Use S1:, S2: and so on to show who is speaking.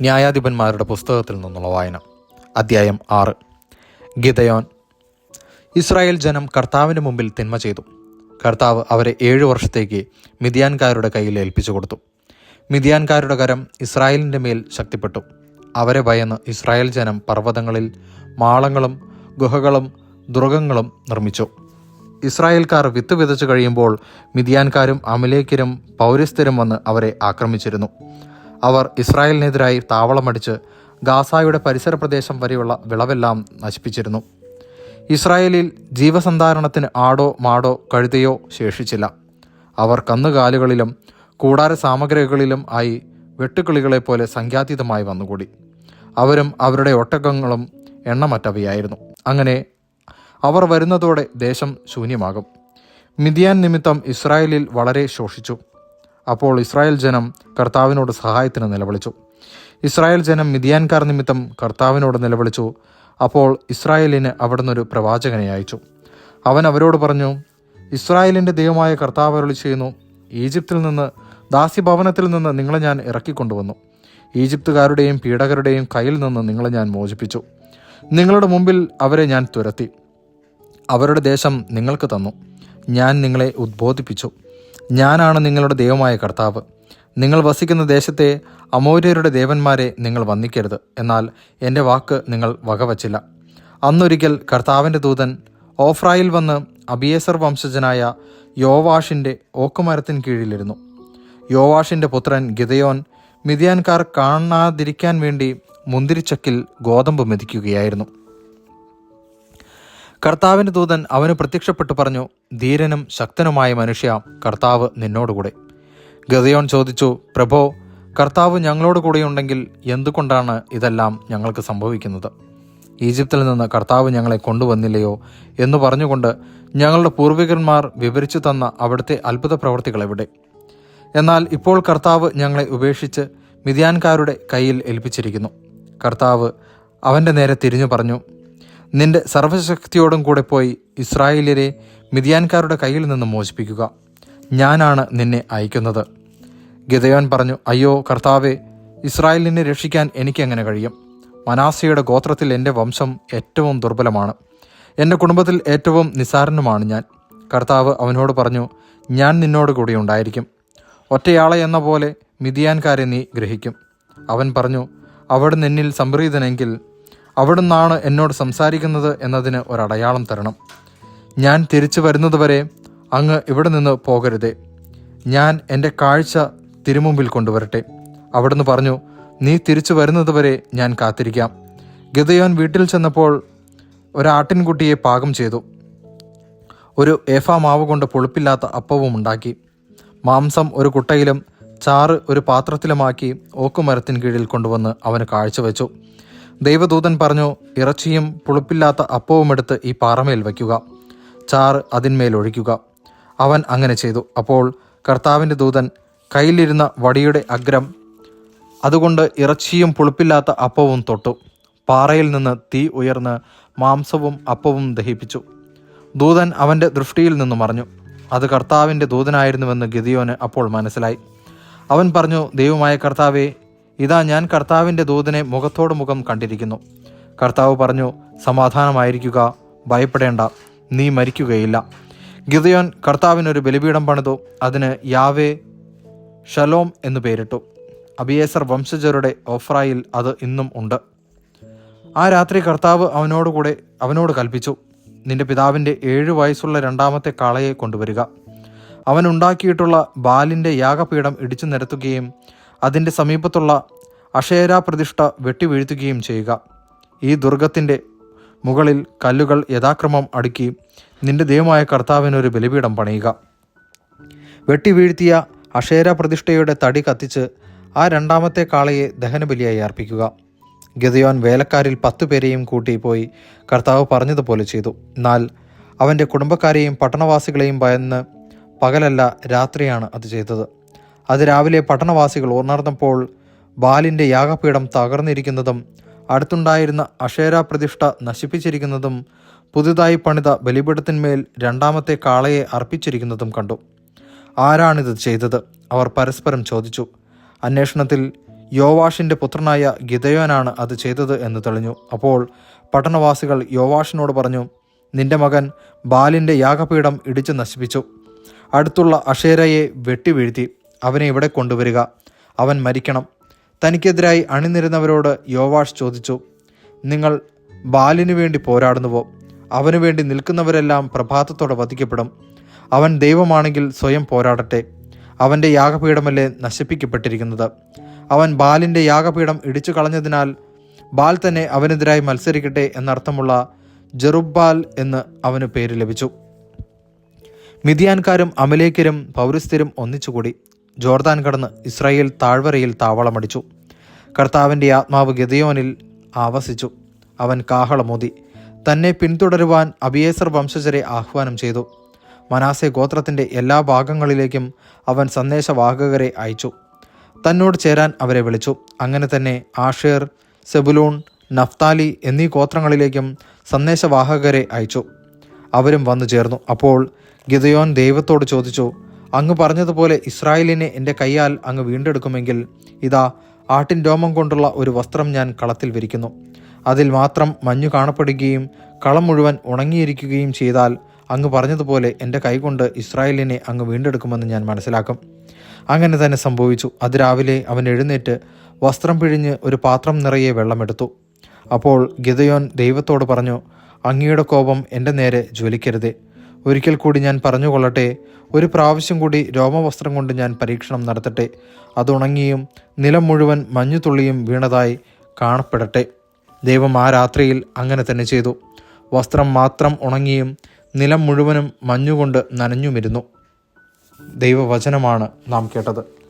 S1: ന്യായാധിപന്മാരുടെ പുസ്തകത്തിൽ നിന്നുള്ള വായന. അധ്യായം ആറ്. ഗിതയോൻ ഇസ്രായേൽ ജനം കർത്താവിന് മുമ്പിൽ തിന്മ ചെയ്തു. കർത്താവ് അവരെ ഏഴു വർഷത്തേക്ക് മിതിയാൻകാരുടെ കയ്യിൽ ഏൽപ്പിച്ചു കൊടുത്തു. മിതിയാൻകാരുടെ കരം ഇസ്രായേലിന്റെ മേൽ ശക്തിപ്പെട്ടു. അവരെ ഭയന്ന് ഇസ്രായേൽ ജനം പർവതങ്ങളിൽ മാളങ്ങളും ഗുഹകളും ദുർഗങ്ങളും നിർമ്മിച്ചു. ഇസ്രായേൽക്കാർ വിത്ത് വിതച്ചു കഴിയുമ്പോൾ മിതിയാൻകാരും അമലേക്കരും പൗരസ്ഥരും വന്ന് അവരെ ആക്രമിച്ചിരുന്നു. അവർ ഇസ്രായേലിനെതിരായി താവളമടിച്ച് ഗാസായുടെ പരിസര പ്രദേശം വരെയുള്ള വിളവെല്ലാം നശിപ്പിച്ചിരുന്നു. ഇസ്രായേലിൽ ജീവസന്ധാരണത്തിന് ആടോ മാടോ കഴുതയോ ശേഷിച്ചില്ല. അവർ കന്നുകാലുകളിലും കൂടാര സാമഗ്രികളിലും ആയി വെട്ടുക്കിളികളെപ്പോലെ സംഖ്യാതീതമായി വന്നുകൂടി. അവരും അവരുടെ ഒട്ടകങ്ങളും എണ്ണമറ്റവയായിരുന്നു. അങ്ങനെ അവർ വരുന്നതോടെ ദേശം ശൂന്യമാകും. മിതിയാൻ നിമിത്തം ഇസ്രായേലിൽ വളരെ ശോഷിച്ചു. അപ്പോൾ ഇസ്രായേൽ ജനം കർത്താവിനോട് സഹായത്തിന് നിലവിളിച്ചു. ഇസ്രായേൽ ജനം മിതിയാൻകാർ നിമിത്തം കർത്താവിനോട് നിലവിളിച്ചു. അപ്പോൾ ഇസ്രായേലിന് അവിടുന്ന് ഒരു പ്രവാചകനെ അയച്ചു. അവൻ അവരോട് പറഞ്ഞു ഇസ്രായേലിന്റെ ദൈവമായ കർത്താവ് അരുളി ചെയ്യുന്നു ഈജിപ്തിൽ നിന്ന് ദാസ്യഭവനത്തിൽ നിന്ന് നിങ്ങളെ ഞാൻ ഇറക്കിക്കൊണ്ടുവന്നു. ഈജിപ്തുകാരുടെയും പീഡകരുടെയും കയ്യിൽ നിന്ന് നിങ്ങളെ ഞാൻ മോചിപ്പിച്ചു. നിങ്ങളുടെ മുമ്പിൽ അവരെ ഞാൻ തുരത്തി. അവരുടെ ദേശം നിങ്ങൾക്ക് തന്നു. ഞാൻ നിങ്ങളെ ഉദ്ബോധിപ്പിച്ചു. ഞാനാണ് നിങ്ങളുടെ ദൈവമായ കർത്താവ്. നിങ്ങൾ വസിക്കുന്ന ദേശത്തെ അമൗര്യരുടെ ദേവന്മാരെ നിങ്ങൾ വന്ദിക്കരുത്. എന്നാൽ എന്റെ വാക്ക് നിങ്ങൾ വകവച്ചില്ല. അന്നൊരിക്കൽ കർത്താവിന്റെ ദൂതൻ ഓഫ്രായിൽ വന്ന് അബിയേസർ വംശജനായ യോവാഷിന്റെ ഓക്കുമരത്തിന് കീഴിലിരുന്നു. യോവാഷിന്റെ പുത്രൻ ഗിതയോൻ മിതിയാൻകാർ കാണാതിരിക്കാൻ വേണ്ടി മുന്തിരിച്ചക്കിൽ ഗോതമ്പ് മെതിക്കുകയായിരുന്നു. കർത്താവിന്റെ ദൂതൻ അവന് പ്രത്യക്ഷപ്പെട്ടു പറഞ്ഞു ധീരനും ശക്തനുമായ മനുഷ്യ കർത്താവ് നിന്നോടുകൂടെ. ഗതയോൻ ചോദിച്ചു പ്രഭോ കർത്താവ് ഞങ്ങളോട് കൂടെയുണ്ടെങ്കിൽ എന്തുകൊണ്ടാണ് ഇതെല്ലാം ഞങ്ങൾക്ക് സംഭവിക്കുന്നത്? ഈജിപ്തിൽ നിന്ന് കർത്താവ് ഞങ്ങളെ കൊണ്ടുവന്നില്ലയോ? എന്ന് പറഞ്ഞുകൊണ്ട് ഞങ്ങളുടെ പൂർവികന്മാർ വിവരിച്ചു തന്ന അവിടുത്തെ അത്ഭുത പ്രവർത്തികൾ എവിടെ? എന്നാൽ ഇപ്പോൾ കർത്താവ് ഞങ്ങളെ ഉപേക്ഷിച്ച് മിതിയാൻകാരുടെ കയ്യിൽ ഏൽപ്പിച്ചിരിക്കുന്നു. കർത്താവ് അവന്റെ നേരെ തിരിഞ്ഞു പറഞ്ഞു നിന്റെ സർവശക്തിയോടും കൂടെ പോയി ഇസ്രായേലിയരെ മിതിയാൻകാരുടെ കയ്യിൽ നിന്ന് മോചിപ്പിക്കുക. ഞാനാണ് നിന്നെ അയക്കുന്നത്. ഗിതയോൻ പറഞ്ഞു അയ്യോ കർത്താവെ ഇസ്രായേലിനെ രക്ഷിക്കാൻ എനിക്കെങ്ങനെ കഴിയും? മനാസയുടെ ഗോത്രത്തിൽ എന്റെ വംശം ഏറ്റവും ദുർബലമാണ്. എന്റെ കുടുംബത്തിൽ ഏറ്റവും നിസാരനുമാണ് ഞാൻ. കർത്താവ് അവനോട് പറഞ്ഞു ഞാൻ നിന്നോട് കൂടി ഉണ്ടായിരിക്കും. ഒറ്റയാളെ എന്ന പോലെ മിതിയാൻകാരെ നീ ഗ്രഹിക്കും. അവൻ പറഞ്ഞു അവിടുന്ന് എന്നിൽ സംപ്രീതനെങ്കിൽ അവിടുന്നാണ് എന്നോട് സംസാരിക്കുന്നത് എന്നതിന് ഒരടയാളം തരണം. ഞാൻ തിരിച്ചു വരുന്നതുവരെ അങ്ങ് ഇവിടെ നിന്ന് പോകരുതേ. ഞാൻ എന്റെ കാഴ്ച തിരുമുമ്പിൽ കൊണ്ടുവരട്ടെ. അവിടുന്ന് പറഞ്ഞു നീ തിരിച്ചു വരുന്നതുവരെ ഞാൻ കാത്തിരിക്കാം. ഗതയോൻ വീട്ടിൽ ചെന്നപ്പോൾ ഒരാട്ടിൻകുട്ടിയെ പാകം ചെയ്തു. ഒരു ഏഫ മാവ് കൊണ്ട് പൊളിപ്പില്ലാത്ത അപ്പവും ഉണ്ടാക്കി. മാംസം ഒരു കുട്ടയിലും ചാറ് ഒരു പാത്രത്തിലുമാക്കി ഓക്കുമരത്തിന് കീഴിൽ കൊണ്ടുവന്ന് അവന് കാഴ്ചവെച്ചു. ദൈവദൂതൻ പറഞ്ഞു ഇറച്ചിയും പുളിപ്പില്ലാത്ത അപ്പവും എടുത്ത് ഈ പാറമേൽ വയ്ക്കുക. ചാറ് അതിന്മേൽ ഒഴിക്കുക. അവൻ അങ്ങനെ ചെയ്തു. അപ്പോൾ കർത്താവിന്റെ ദൂതൻ കയ്യിലിരുന്ന വടിയുടെ അഗ്രം അതുകൊണ്ട് ഇറച്ചിയും പുളിപ്പില്ലാത്ത അപ്പവും തൊട്ടു. പാറയിൽ നിന്ന് തീ ഉയർന്ന് മാംസവും അപ്പവും ദഹിപ്പിച്ചു. ദൂതൻ അവന്റെ ദൃഷ്ടിയിൽ നിന്നും മറഞ്ഞു. അത് കർത്താവിന്റെ ദൂതനായിരുന്നുവെന്ന് ഗിദിയോന് അപ്പോൾ മനസ്സിലായി. അവൻ പറഞ്ഞു ദൈവമായ കർത്താവെ ഇതാ ഞാൻ കർത്താവിന്റെ ദൂതനെ മുഖത്തോട് മുഖം കണ്ടിരിക്കുന്നു. കർത്താവ് പറഞ്ഞു സമാധാനമായിരിക്കുക ഭയപ്പെടേണ്ട നീ മരിക്കുകയില്ല. ഗിതയോൻ കർത്താവിനൊരു ബലിപീഠം പണിതു അതിന് യാവേ ഷലോം എന്നു പേരിട്ടു. അബിയേസർ വംശജരുടെ ഓഫ്രായിൽ അത് ഇന്നും ഉണ്ട്. ആ രാത്രി കർത്താവ് അവനോടുകൂടെ അവനോട് കൽപ്പിച്ചു നിന്റെ പിതാവിന്റെ ഏഴ് വയസ്സുള്ള രണ്ടാമത്തെ കാളയെ കൊണ്ടുവരിക. അവനുണ്ടാക്കിയിട്ടുള്ള ബാലിന്റെ യാഗപീഠം ഇടിച്ചു നിരത്തുകയും അതിന്റെ സമീപത്തുള്ള അഷേരാ പ്രതിഷ്ഠ വെട്ടിവീഴ്ത്തുകയും ചെയ്യുക. ഈ ദുർഗത്തിന്റെ മുകളിൽ കല്ലുകൾ യഥാക്രമം അടുക്കി നിന്റെ ദൈവമായ കർത്താവിനൊരു ബലിപീഠം പണിയുക. വെട്ടിവീഴ്ത്തിയ അഷേര പ്രതിഷ്ഠയുടെ തടി കത്തിച്ച് ആ രണ്ടാമത്തെ കാളയെ ദഹനബലിയായി അർപ്പിക്കുക. ഗതയോൻ വേലക്കാരിൽ പത്തു പേരെയും കൂട്ടി പോയി കർത്താവ് പറഞ്ഞതുപോലെ ചെയ്തു. എന്നാൽ അവന്റെ കുടുംബക്കാരെയും പട്ടണവാസികളെയും ഭയന്ന് പകലല്ല രാത്രിയാണ് അത് ചെയ്തത്. അത് രാവിലെ പട്ടണവാസികൾ ഉണർന്നപ്പോൾ ബാലിന്റെ യാഗപീഠം തകർന്നിരിക്കുന്നതും അടുത്തുണ്ടായിരുന്ന അഷേരാ പ്രതിഷ്ഠ നശിപ്പിച്ചിരിക്കുന്നതും പുതുതായി പണിത ബലിപീഠത്തിന്മേൽ രണ്ടാമത്തെ കാളയെ അർപ്പിച്ചിരിക്കുന്നതും കണ്ടു. ആരാണിത് ചെയ്തത്? അവർ പരസ്പരം ചോദിച്ചു. അന്വേഷണത്തിൽ യോവാഷിന്റെ പുത്രനായ ഗിതയോനാണ് അത് ചെയ്തത് എന്ന് തെളിഞ്ഞു. അപ്പോൾ പട്ടണവാസികൾ യോവാഷിനോട് പറഞ്ഞു നിന്റെ മകൻ ബാലിന്റെ യാഗപീഠം ഇടിച്ചു നശിപ്പിച്ചു. അടുത്തുള്ള അഷേരയെ വെട്ടിവീഴ്ത്തി അവനെ ഇവിടെ കൊണ്ടുവരിക? അവൻ മരിക്കണം. തനിക്കെതിരായി അണിനിരുന്നവരോട് യോവാഷ് ചോദിച്ചു നിങ്ങൾ ബാലിനു വേണ്ടി പോരാടുന്നുവോ? അവനു വേണ്ടി നിൽക്കുന്നവരെല്ലാം പ്രഭാതത്തോടെ വധിക്കപ്പെടും. അവൻ ദൈവമാണെങ്കിൽ സ്വയം പോരാടട്ടെ. അവന്റെ യാഗപീഠമല്ലേ നശിപ്പിക്കപ്പെട്ടിരിക്കുന്നത്? അവൻ ബാലിന്റെ യാഗപീഠം ഇടിച്ചു കളഞ്ഞതിനാൽ ബാൽ തന്നെ അവനെതിരായി മത്സരിക്കട്ടെ എന്നർത്ഥമുള്ള ജെറുബാൽ എന്ന് അവന് പേര് ലഭിച്ചു. മിതിയാൻകാരും അമലേക്കരും പൗരസ്ഥരും ഒന്നിച്ചുകൂടി. ജോർദാൻ കടന്ന് ഇസ്രായേൽ താഴ്വരയിൽ താവളമടിച്ചു. കർത്താവിന്റെ ആത്മാവ് ഗതിയോനിൽ ആവസിച്ചു. അവൻ കാഹളമോതി. തന്നെ പിന്തുടരുവാൻ അബിയേസർ വംശജരെ ആഹ്വാനം ചെയ്തു. മനാസെ ഗോത്രത്തിന്റെ എല്ലാ ഭാഗങ്ങളിലേക്കും അവൻ സന്ദേശവാഹകരെ അയച്ചു. തന്നോട് ചേരാൻ അവരെ വിളിച്ചു. അങ്ങനെ തന്നെ ആഷേർ സെബുലൂൺ നഫ്താലി എന്നീ ഗോത്രങ്ങളിലേക്കും സന്ദേശവാഹകരെ അയച്ചു. അവരും വന്നു ചേർന്നു. അപ്പോൾ ഗിതയോൻ ദൈവത്തോട് ചോദിച്ചു അങ്ങ് പറഞ്ഞതുപോലെ ഇസ്രായേലിനെ എന്റെ കൈയാൽ അങ്ങ് വീണ്ടെടുക്കുമെങ്കിൽ ഇതാ ആട്ടിൻ രോമം കൊണ്ടുള്ള ഒരു വസ്ത്രം ഞാൻ കളത്തിൽ വിരിക്കുന്നു. അതിൽ മാത്രം മഞ്ഞു കാണപ്പെടുകയും കളം മുഴുവൻ ഉണങ്ങിയിരിക്കുകയും ചെയ്താൽ അങ്ങ് പറഞ്ഞതുപോലെ എന്റെ കൈകൊണ്ട് ഇസ്രായേലിനെ അങ്ങ് വീണ്ടെടുക്കുമെന്ന് ഞാൻ മനസ്സിലാക്കും. അങ്ങനെ തന്നെ സംഭവിച്ചു. അത് രാവിലെ അവൻ എഴുന്നേറ്റ് വസ്ത്രം പിഴിഞ്ഞ് ഒരു പാത്രം നിറയെ വെള്ളമെടുത്തു അപ്പോൾ ഗിതയോൻ ദൈവത്തോട് പറഞ്ഞു അങ്ങയുടെ കോപം എന്റെ നേരെ ജ്വലിക്കരുതേ. ഒരിക്കൽ കൂടി ഞാൻ പറഞ്ഞുകൊള്ളട്ടെ ഒരു പ്രാവശ്യം കൂടി രോമവസ്ത്രം കൊണ്ട് ഞാൻ പരീക്ഷണം നടത്തട്ടെ. അത് ഉണങ്ങിയും നിലം മുഴുവൻ മഞ്ഞുതുള്ളിയും വീണതായി കാണപ്പെടട്ടെ. ദൈവം ആ രാത്രിയിൽ അങ്ങനെ തന്നെ ചെയ്തു. വസ്ത്രം മാത്രം ഉണങ്ങിയും നിലം മുഴുവനും മഞ്ഞുകൊണ്ട് നനഞ്ഞുമിരുന്നു. ദൈവവചനമാണ് നാം കേട്ടത്.